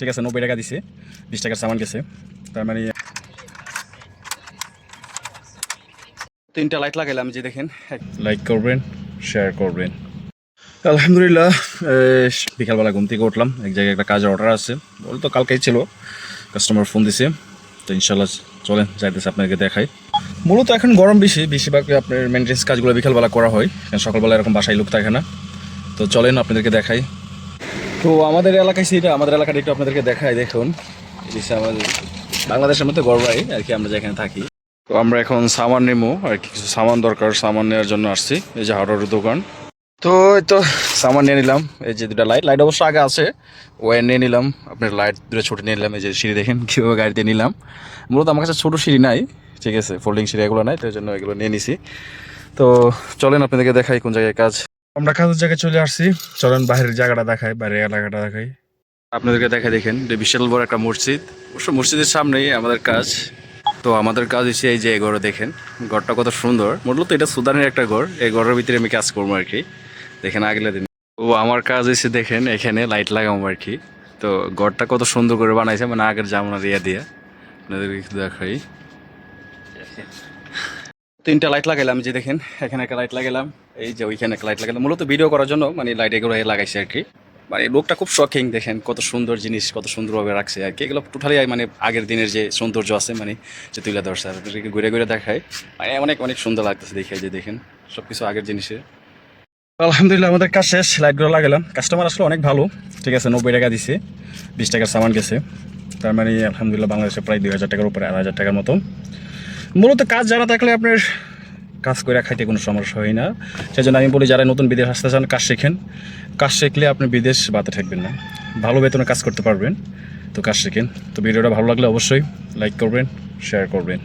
ঠিক আছে নব্বই টাকা দিছে বিশ টাকার সামান গেছে। তার মানে তিনটা লাইট লাগাইলাম যে দেখেন। লাইক করবেন শেয়ার করবেন। আলহামদুলিল্লাহ বিকালবেলা ঘুম থেকে উঠলাম। এক জায়গায় একটা কাজের অর্ডার আছে। বল তো কালকেই ছিল কাস্টমার ফোন দিছে। তো ইনশাল্লাহ চলেন যাইতেছে আপনাকে দেখাই। মূলত এখন গরম বেশি বেশিরভাগ আপনার মেনটেন্স কাজগুলো বিকালবেলা করা হয়। কারণ সকালবেলা এরকম বাসায় লোক থাকে না। তো চলেন আপনাদেরকে দেখাই। তো আমাদের এলাকায় সেটা, আমাদের এলাকাটা একটু আপনাদেরকে দেখাই, দেখুন। আমাদের বাংলাদেশের মধ্যে গড়বাই আর কি আমরা যেখানে থাকি। তো আমরা এখন সামান নেব আর কিছু সামান দরকার, সামান নেওয়ার জন্য আসছি। এই যে হার্ডওয়ারের দোকান। তো এই তো সামান নিয়ে নিলাম। এই যে দুটা লাইট লাইট অবশ্য আগে আছে। ওয়ার নিয়ে নিলাম। আপনার লাইট দুটো ছোটো নিয়ে নিলাম। এই যে সিঁড়ি দেখেন, কীভাবে গাড়িতে নিলাম। মূলত আমার কাছে ছোটো সিঁড়ি নাই, ঠিক আছে? ফোল্ডিং সিঁড়ি এগুলো নাই তাই জন্য এগুলো নিয়ে নিছি। তো চলেন আপনাদেরকে দেখাই কোন জায়গায় কাজ আমরা কাজের জায়গায় চলে আসছি। চলেন বাইরের জায়গাটা দেখাই, বাইরের এলাকাটা দেখাই। আপনাদেরকে দেখা দেখেন, যে বিশাল বড় একটা মসজিদ। অবশ্য মসজিদের সামনেই আমাদের কাজ। তো আমাদের কাজ হচ্ছে এই যে এই ঘরে দেখেন। ঘরটা কত সুন্দর। মূলত এটা সুদানের একটা ঘর। এই ঘরের ভিতরে আমি কাজ করব আর কি দেখেন আগলে দিন। ও, আমার কাজ হচ্ছে দেখেন, এখানে লাইট লাগাবো আর কি তো ঘরটা কত সুন্দর করে বানাইছে মানে আগের জামনা দিয়ে দিয়ে। আপনাদেরকে দেখাই। তিনটা লাইট লাগাইলাম যে দেখেন, এখানে একটা লাইট লাগাইলাম, এই যে ওইখানে একটা লাইট লাগাইলাম। মূলত ভিডিও করার জন্য মানে লাইট এগুলো লাগাইছে আর কি। মানে লোকটা খুব শখিং দেখেন, কত সুন্দর জিনিস, কত সুন্দরভাবে রাখছে আর কি। এগুলো টোটালি মানে আগের দিনের যে সৌন্দর্য আছে মানে যে তুলে ধরছে, আর ঘুরে ঘুরে দেখায়। মানে অনেক অনেক সুন্দর লাগতেছে দেখে যে দেখেন সব কিছু আগের জিনিসে আলহামদুলিল্লাহ, আমাদের কাজ শেষ লাইটগুলো লাগালাম। কাস্টমার আসলে অনেক ভালো, ঠিক আছে, নব্বই টাকা দিছে, বিশ টাকার সামান গেছে। তার মানে আলহামদুলিল্লাহ, বাংলাদেশে প্রায় দুই হাজার টাকার উপরে, আড়াই হাজার টাকার মতো। মূলত কাজ জানা থাকলে আপনার কাজ করে খাইতে কোনো সমস্যা হয় না। সেই জন্য আমি বলি, যারা নতুন বিদেশ আসতে চান, কাজ শেখেন। কাজ শিখলে আপনি বিদেশ বাতে থাকবেন না। ভালো বেতনে কাজ করতে পারবেন, তো কাজ শেখেন। তো ভিডিওটা ভালো লাগলে অবশ্যই লাইক করবেন শেয়ার করবেন।